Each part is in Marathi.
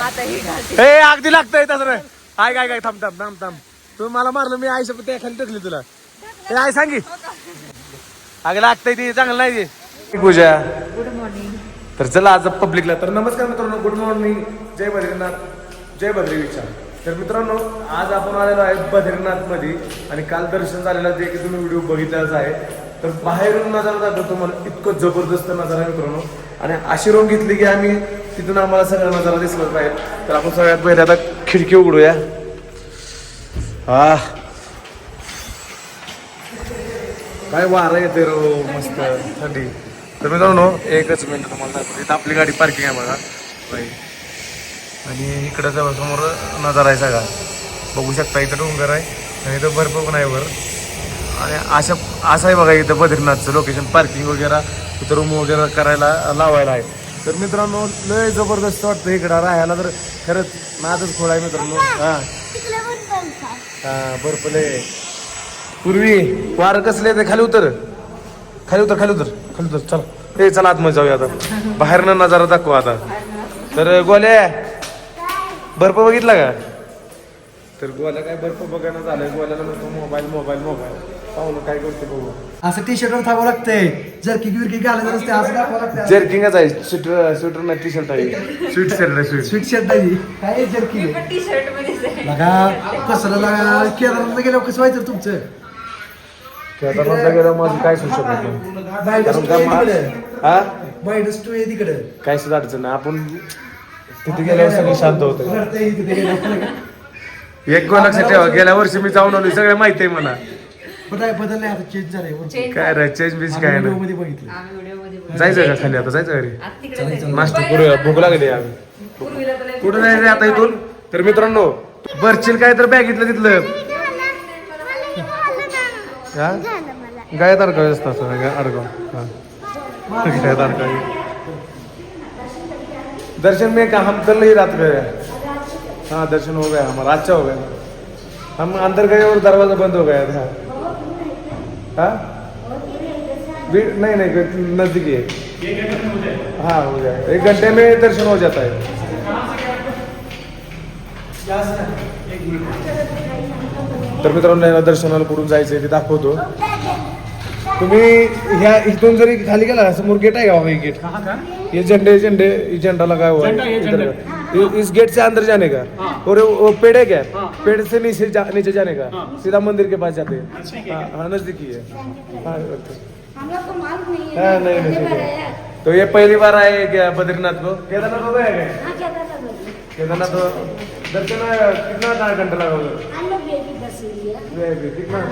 आता हे घालते. हे अगदी लागतंय तसं काय काय काय थांब थांब थांब थांब. तू मला मारलं मी आईच्या त्या खाली टाकली तुला. हे आई सांगी. अगं लागतंय ते चांगलं नाही ते. पूजा. गुड मॉर्निंग तर चला आज पब्लिकला तर नमस्कार मित्रांनो गुड मॉर्निंग जय बद्रीनाथ. जय बद्री विचार. तर मित्रांनो आज आपण आलेलो आहे बद्रीनाथमध्ये आणि काल दर्शन झालेलं जे की तुम्ही व्हिडिओ बघितलाच आहे. तर बाहेरून नजारा दाखवतो तुम्हाला इतकं जबरदस्त नजारा आहे मित्रांनो. आणि अशी रूम घेतली की आम्ही तिथून आम्हाला सगळा नजारा दिसला पाहिजे तर आपण सगळ्यात पहिले आता खिडकी उघडूया. हा काय वारा येते रो मस्त थंडी. तर मित्रांनो एकच मिनिट तुम्हाला इथं आपली गाडी पार्किंग आहे बघा. बाई. आणि इकडं जवळ समोर नजारा आहे सगळा. बघू शकता इथं डोंगर आहे आणि इथं बर्फ पण आहे बरं आणि अशा असं आहे बघा इथं बद्रीनाथचं लोकेशन पार्किंग वगैरे इथं रूम वगैरे करायला लावायला आहे. तर मित्रांनो लय जबरदस्त वाटतं इकडं राहायला. तर खरंच नादच खोळ आहे मित्रांनो. हां. हां बर्फ लय. पूर्वी वार कसले ते खाली उतर. खाली उतर खाली उतर. खाली उतर चला. ते चला आतमध्ये जाऊया आता. बाहेरनं नजारा दाखवू आता. तर गोल्या बर्फ बघितला का? तर गोल्या काय बर्फ बघायला झालंय. गोल्याला म्हणतो मोबाईल मोबाईल मोबाईल. पाहून काय करते बघू. असं टी शर्टवर थांबावं लागतंय. जर्की गिरकी घालायचं नसते असं दाखवावं लागतं जर्किंगच आहे. स्वेटर स्वेटर नाही टी शर्ट आहे स्वीट शर्ट आहे स्वीट. स्वीट शर्ट आहे काय जर्की टी शर्टमध्ये लगा कसं लगा केदारनाथला गेल्यावर कसं व्हायचं तुमचं? केदारनाथला गेलं माझं काय नाही. मा- तिकडे. हा? मायनस टू आहे तिकडे. काय सुद्धा अडचण नाही. आपण तिथे गेल्यावर सगळे शांत होतं गेल्यावर. एक लक्षात ठेवा. गेल्या वर्षी मी जाऊन आलो. सगळं माहिती आहे मला बदल बदलले आता चेंज झालंय वरती. चेंज काय रे चेंज बीज काय आम्ही नाही व्हिडिओमध्ये बघितलं. आम्ही व्हिडिओमध्ये बघितलं. जायचं का खाली आता? जायचं घरी? आता तिकडे जायचं. नाश्ता करूया भूक लागली आम्ही. पूर्वीला तुला कुठं जायचं आता इथून? तर मित्रांनो बरचिल काय तर बॅगितलं तिथलं. हा? गायत अडकावी असतं असं अडकाव. हा. गायत अडकावी दर्शन में का हम कल ही रात गए हाँ दर्शन हो गया हमारा. अच्छा हो गया. हम अंदर गए और दरवाजा बंद हो गया था. हाँ? भी- नहीं नहीं नजदीकी है हाँ हो जाएगा एक घंटे में दर्शन हो जाता है तर मित्रांनो यांना दर्शनाला कुठून जायचं ते दाखवतो. तुम्ही ह्या इथून जरी खाली गेला समोर गेट आहे का गेट ये झंडे झंडे ये झंडा लगा हुआ है इधर का। ये- इस गेट से अंदर जाने का? और वो पेड़ है क्या? पेड़ से नीचे जा, नीचे जाने का? सीधा मंदिर के पास जाते हैं। हाँ हाँ। नजदीकी है। हाँ ओके। हम लोग को मालूम नहीं है। हाँ, नहीं, नहीं, पहली बार नहीं। आया। तो ये पहली बार आए क्या बद्रीनाथ को? केदारनाथ हो गया क्या हाँ क्या था बोलिए केदारनाथ तो दर्शन कितना घंटा लगा उधर हम लिया कितना?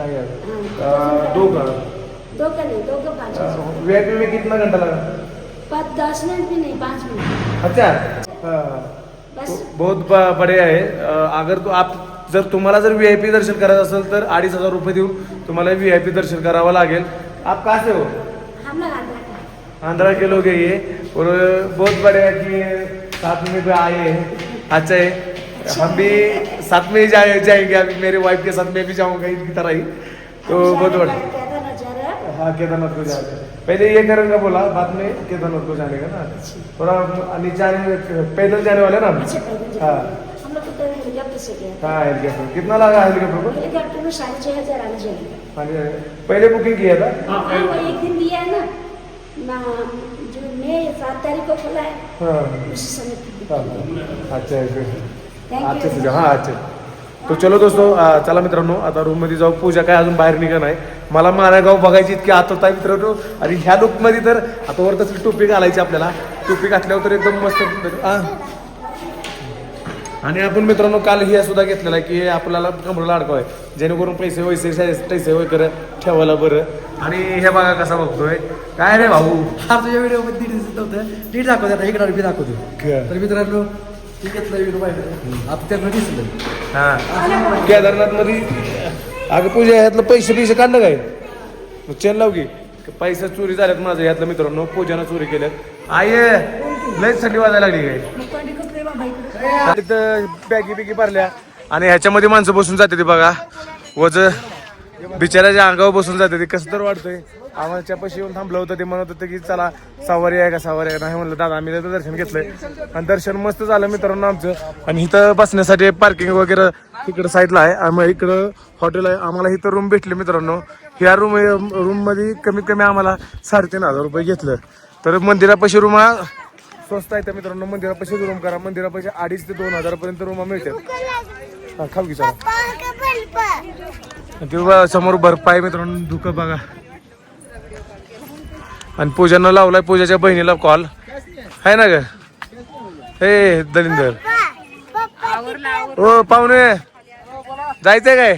हजार नहीं यार। आ, दो का नहीं दो का पाँच हजार। वीआईपी में कितना घंटा लगा पाँच दस मिनट भी नहीं पाँच मिनट. अच्छा। बस. तो बहुत ब- बढ़िया आहे. अ, अगर तो आप जर तुम्हाला जर व्हीआयपी दर्शन करायचं असेल तर अडीच हजार रुपये देऊन तुम्हाला व्हीआयपी दर्शन करावं लागेल. आप कहाँ से हो? हम लोग आंध्रा का आंध्रा के लोग हैं ये. और बहुत बढ़िया कि साथ में भी आए हैं. अच्छा है. हम भी साथ में ही जाए जाएँगे अभी मेरे वाइफ के साथ मैं भी जाऊँगा इनकी तरह ही। तो बहुत बढ़िया। हाँ? केदारनाथ को का। पहले ये करूँगा बोला बाद में केदारनाथ को जाने का ना। थोड़ा नीचे आने पैदल जाने वाले ना? अच्छा हाँ। हाँ हेलीकॉप्टर कितना लगा हेलीकॉप्टर को? हेलीकॉप्टर में साढ़े छह हज़ार आने जाएँगे हाँ पहले बुकिंग किया था? हाँ वो एक दिन दिया है ना। ना जो मई सात तारीख को खुला है हाँ। उसी समय की हाँ, अच्छा है Thank अच्छे. से हाँ अच्छे तो चलो दोस्तों चला मित्रांनो आता रूममध्ये जाऊ. पूजा काय अजून बाहेर निघा नाही. मला मानागाव बघायची इतकी आतुरता आहे मित्रांनो. आणि ह्या लुकमध्ये तर आता वर तसली टोपी घालायची आपल्याला. टोपी घातल्यावर तर एकदम मस्त. आणि आपण मित्रांनो काल हे सुद्धा घेतलेला आहे की आपल्याला कमरेला अडकवाय. जेणेकरून पैसे वैसे पैसे वगैरे ठेवायला बरं. आणि हे बघा कसा बघतोय. काय रे भाऊ? हा तुझ्या व्हिडिओमध्ये दीड दिसत नव्हतं नीट दाखवते आता इकडे मी दाखवतो तर मित्रांनो घेतलं व्हिडिओ आता त्यांना दिसलं. हा. केदारनाथमध्ये अगं पूजा ह्यातलं पैसे पैसे काढलं काय? मग चेन लाव की. पैसे चोरी झाल्यात माझं ह्यातलं मित्रांनो. पूजानं चोरी केल्यात. आई लयच थंडी वाजायला लागली काय? तिथं बॅगी बिगी भरल्या. आणि ह्याच्यामध्ये माणसं बसून जाते ते बघा. वज बिचाराच्या अंगावर बसून जाते ते कसं तर वाटतंय आम्हाला चपाशी येऊन थांबलं होतं ते म्हणत होतं की चला सवारी आहे का सवारी आहे? नाही म्हणलं दादा आम्ही त्याचं दर्शन घेतलंय. आणि दर्शन मस्त झालं मित्रांनो आमचं. आणि इथं बसण्यासाठी पार्किंग वगैरे इकडं साईडला आहे. आम्ही इकडं हॉटेल आहे. आम्हाला इथं रूम भेटले मित्रांनो. ह्या रूम रूममध्ये कमीत कमी आम्हाला साडेतीन हजार रुपये घेतलं. तर मंदिरापाशी रूम हा स्वस्त आहे त्या मित्रांनो मंदिरापाशी रूम करा. मंदिरापाशी अडीच ते दोन हजारपर्यंत रूम मिळते खाऊ की चला आणि ते बघा, समोर बर्फ आहे मित्रांनो धुकं बघा. आणि पूजानं लावलाय पूजाच्या बहिणीला कॉल आहे ना ग? हे दलिंदर. हो पाहुणे जायचंय काय?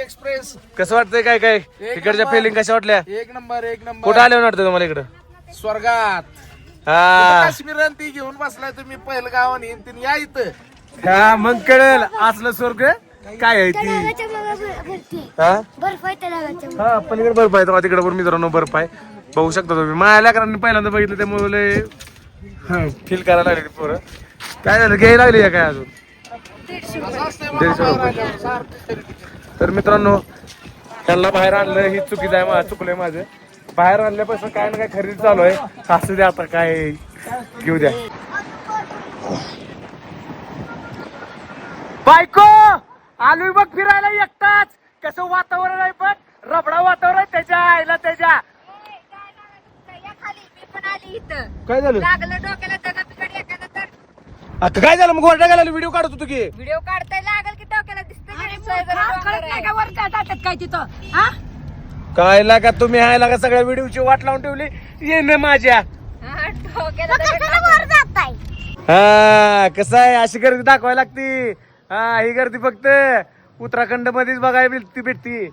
एक्सप्रेस कसं वाटतंय काय काय? इकडच्या फिलिंग कशा वाटल्या? एक नंबर एक नंबर. कुठं आले वाटतं तुम्हाला इकडं? स्वर्गात. हा. काश्मीर ती घेऊन बसलाय तुम्ही पहिलं गावाने या इथं. हा मग कळेल. असलं स्वर्ग काय आहे ती? हा? बर्फ आहे तलावाच्या हा पलीकडे बर्फ आहे. तेव्हा तिकडे पण मित्रांनो बर्फ आहे. बघू शकता तुम्ही. माझ्या कारण पहिल्यांदा बघितलं त्यामुळे लय फील करायला लागले ते पोरं. काय झालं? घ्यायला लागली काय अजून? दीडशे रुपये. तर मित्रांनो त्यांना बाहेर आणलं ही चुकीचं आहे मा- चुकलंय माझं. बाहेर आणल्यापासून काय ना काय खरेदी चालू आहे. असू द्या आता काय घेऊ द्या. बायको! आलोय बघ फिरायला एकटाच. कसं वातावरण आहे बघ. रबडा वातावरण आहे. त्याच्या आईला त्याच्या. काय झालं? लागलं डोक्याला एखादा तर. आता काय झालं? मग ओरडा गेला व्हिडिओ काढत होतो की. व्हिडिओ काढताय लागल की डोक्याला दिसतं काय तिथं? हा? काय लागा तुम्ही हाय लागा सगळ्या व्हिडिओची वाट लावून ठेवली. ये ना माझ्या. डोक्याला हा कसं आहे? अशी गर्दी दाखवायला लागती. हा ही गर्दी फक्त उत्तराखंड मध्येच बघायला भेटती भेटती.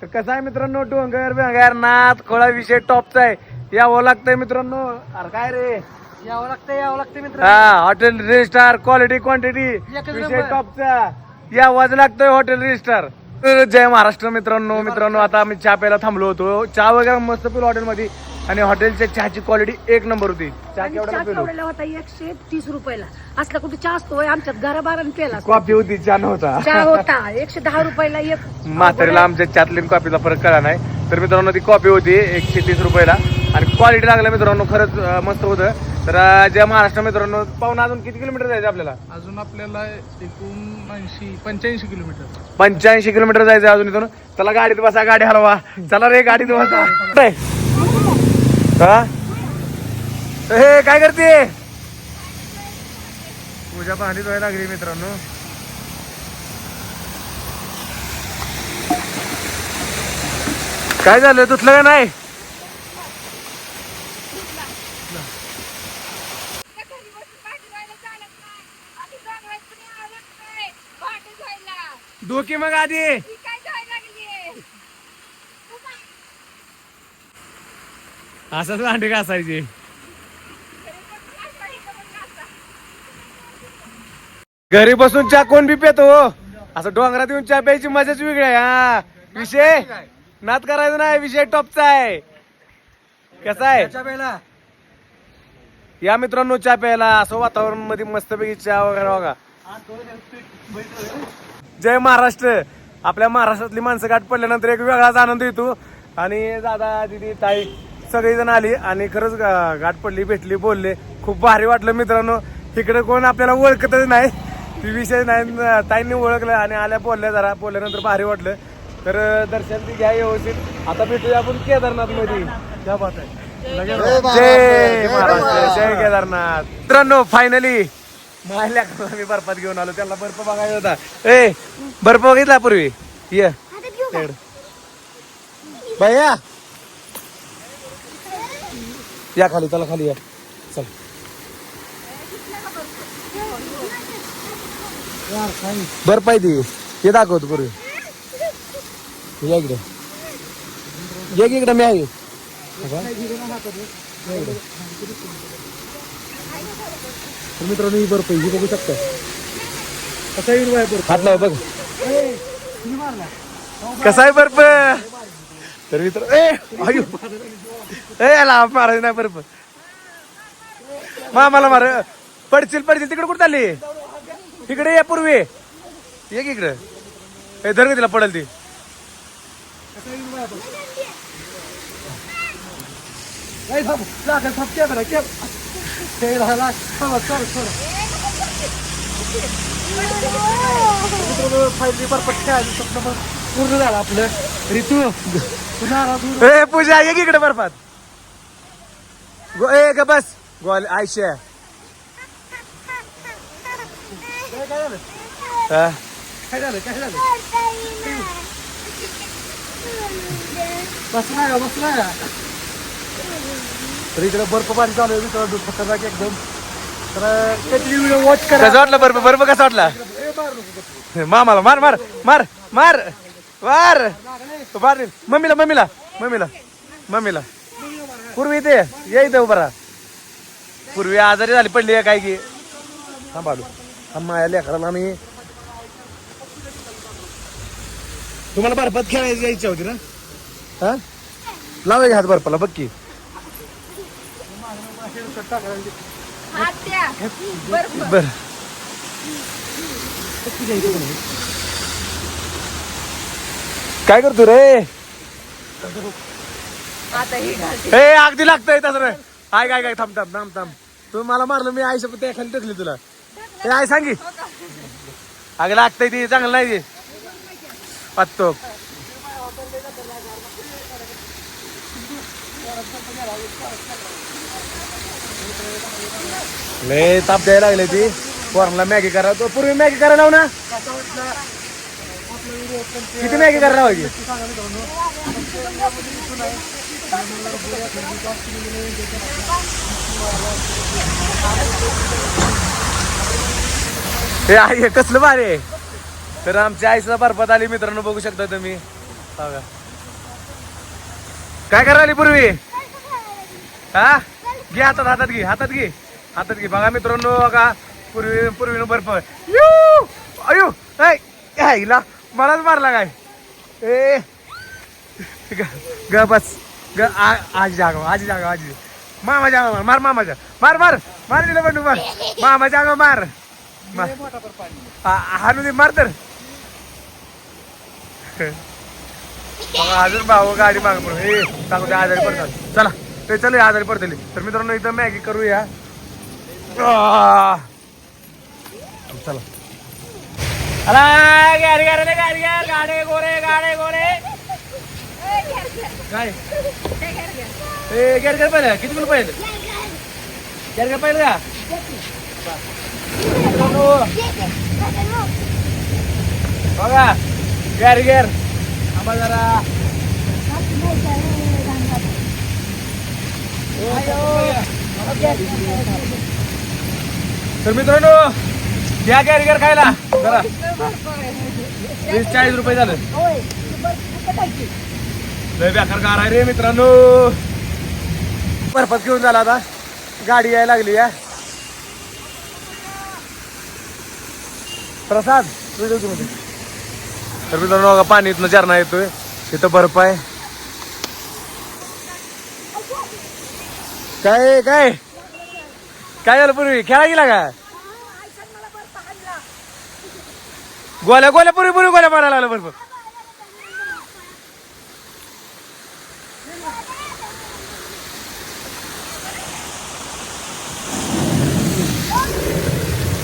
तर कसं आहे मित्रांनो डोंगर बेंगर नाथ खोळा विषय टॉपचा आहे. यावं लागतंय मित्रांनो. अरे काय रे? यावं लागतं यावं लागतं मित्र हा हॉटेल रजिस्टार क्वालिटी क्वांटिटी विषय टॉपचा. यावाज लागतोय हॉटेल रजिस्टार तर जय महाराष्ट्र मित्रांनो मित्रांनो आता आम्ही चहा प्यायला थांबलो होतो. चहा वगैरे मस्त पिलो हॉटेलमध्ये. आणि हॉटेलच्या चहाची क्वालिटी एक नंबर होती. चहा केवढा पिलो केवढ्याला होता? एकशे तीस रुपयाला. असला कुठे चहा असतो होय, आमच्यात घराबाराने पेला कॉफी होती चहा नव्हता. चहा होता. एकशे दहा रुपयाला एक म्हातारीला आमच्या चहातली आणि कॉफीचा फरक कळला नाही. तर मित्रांनो ती कॉफी होती एकशे तीस रुपयाला. आणि क्वालिटी लागलं मित्रांनो खरंच अं, मस्त होतं. तर अं, जय महाराष्ट्र मित्रांनो पाहून अजून किती किलोमीटर जायचं आपल्याला? अजून आपल्याला एकूण ऐंशी पंच्याऐंशी किलोमीटर. पंच्याऐंशी किलोमीटर जायचं अजून इथून. चला गाडीत बसा गाडी हलवा. चला रे गाडीत बसा. काय? हा? काय करते? पूजा भांडी धुवायला लागली मित्रांनो. काय झालं? तुटलं का नाही? डोकी मग आधी. असंच भांडी घासायची. घरी बसून चहा कोण बी पेतो? असं डोंगरात येऊन चहा प्यायची मजाच वेगळी आहे हा. विषय? नात करायचं नाही विषय टॉपचा आहे. कसा आहे? या मित्रांनो चहा प्यायला. असं वातावरणमध्ये मस्तपैकी चहा वगैरे बघा. जय महाराष्ट्र. आपल्या महाराष्ट्रातली माणसं गाठ पडल्यानंतर एक वेगळाच आनंद येतो. आणि दादा दिदी ताई सगळेजण आली आणि खरंच गाठ पडली भेटली बोलले. खूप भारी वाटलं मित्रांनो. इकडे कोण आपल्याला ओळखतच नाही. ती विषय नाही. न- ताईंनी ओळखलं आणि आल्या बोलल्या जरा. बोलल्यानंतर भारी वाटलं. तर दर्शन ती घ्या व्यवस्थित. आता भेटूया आपण केदारनाथमध्ये क्या बात आहे. जय महाराष्ट्र जय केदारनाथ. मित्रांनो फायनली मायल्या मी बर्फात घेऊन आलो. त्याला बर्फ बघायचा होता. ए बर्फ बघितला पूर्वी? ये. भैया या खाली चला खाली या. चल. बर्फ आहे ती. हे दाखवतो पूर्वी या इकडे. ये की इकडे मी आहे. तर मित्रांनो ही बर्फ ही बघू शकता. कसा येईल हात लाव बघ. कसा आहे बर्फ? तर मित्र ए आयु. ए याला मारायचं नाही बर्फ मामाला मार. पडशील पडशील. तिकडे कुठं चालली? तिकडे ये पूर्वी. ये की इकडे. ए धर तिला पडेल ती. नाही थांब. पट्ट्या हे पूर्ण झालं आपलं. ऋतू. ए पूजा ये की इकडे बर्फात. गो ए ग बस. गोल आयशे. काय झालं? हा? काय झालं? तर इकडे बर्फ पाणी चालू आहे खतरनाक एकदम. तर त्याची व्हिडिओ वॉच करा. कसं वाटलं बर्फ? बर्फ कसा वाटला. मामाला मार मार मार मार. मार मार मम्मीला मम्मीला मम्मीला मम्मीला. पूर्वी इथे. ये इथे उभा राहा. पूर्वी आजारी झाली पडली आहे काय की. सांभाळू माया लेकराला मी तुम्हाला बर्फात खेळायची इच्छा होती ना? हा? लावायचे हात बर्फाला बघ की. बर. काय करतो रे? आता ही अगदी लागतंय तसं रे. आय काय काय थांब थांब थांब थांब. तू मला मारलं मी आई त्या खाली टाकली तुला. ए आय सांगी अगं लागतंय ती चांगलं नाही ते. पाहतो लय ताप द्यायला लागले ती. पोरांना मॅगी करा तो पूर्वी मॅगी करायला लाव ना. किती मॅगी करायला लावायची हे आई हे कसलं भारी आहे. तर आमच्या आईचा बरबाद आली मित्रांनो बघू शकता तुम्ही. काय करायला पूर्वी? हा? घे हातात हातात घे हातात घे. हातात घे. बघा मित्रांनो बघा. पूर्वी पूर्वीनं बर्फ. यू! अयो! ऐ, काय हिला मलाच मारला काय? ए. ग- ग बस. ग आ- आजी जागा आज जागा आज. मामा जागा मार मार जा मार मार मार दिलं बंडू मार. मामा जागा मार. मार. हाणू दे मार तर. अजून भाऊ गाडी माग म्हणून हे सांगू ते आजारी पडतात. चला ते चल आजारी पडतील. तर मित्रांनो इथं मॅगी करूया. चला. अला गाडी गाडी गाडी गाडी गाडे गोरे गाडे गोरे काय ए गेर गेर पाहिलं किती किलो पाहिलं गेर गेर पाहिलं का बघा गेर गेर आम्हा जरा तर मित्रांनो या गॅर गॅर खायला जरा वीस चाळीस रुपये झालं. लय बेकार कार आहे रे मित्रांनो. बर्फात घेऊन झाला आता. गाडी यायला लागली या. प्रसाद व्हिडिओ तुम्ही. तर मित्रांनो बघा पाणी इथनं झरणा येतोय. तिथं बर्फ आहे. काय काय? काय झालं पूर्वी? खेळा गेला का? गोल्या गोल्या पुरी पुरी गोल्या मारायला लागला बर्फ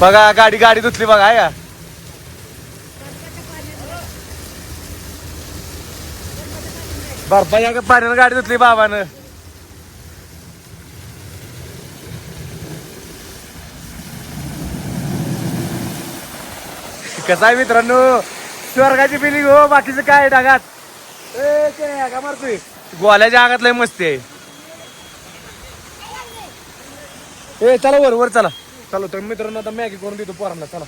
बघा गाडी गाडी धुतली बघा आहे का? बर्फाच्या पाण्यानं गाडी धुतली बाबानं. कसं आहे मित्रांनो? स्वर्गाची फिलिंग हो बाकीचं काय डागात का मारतोय? गोल्याच्या आगात लय मस्ती आहे. ए चला वर वर चला. चालू तर मित्रांनो आता मॅगी करून देतो पोरांना चला.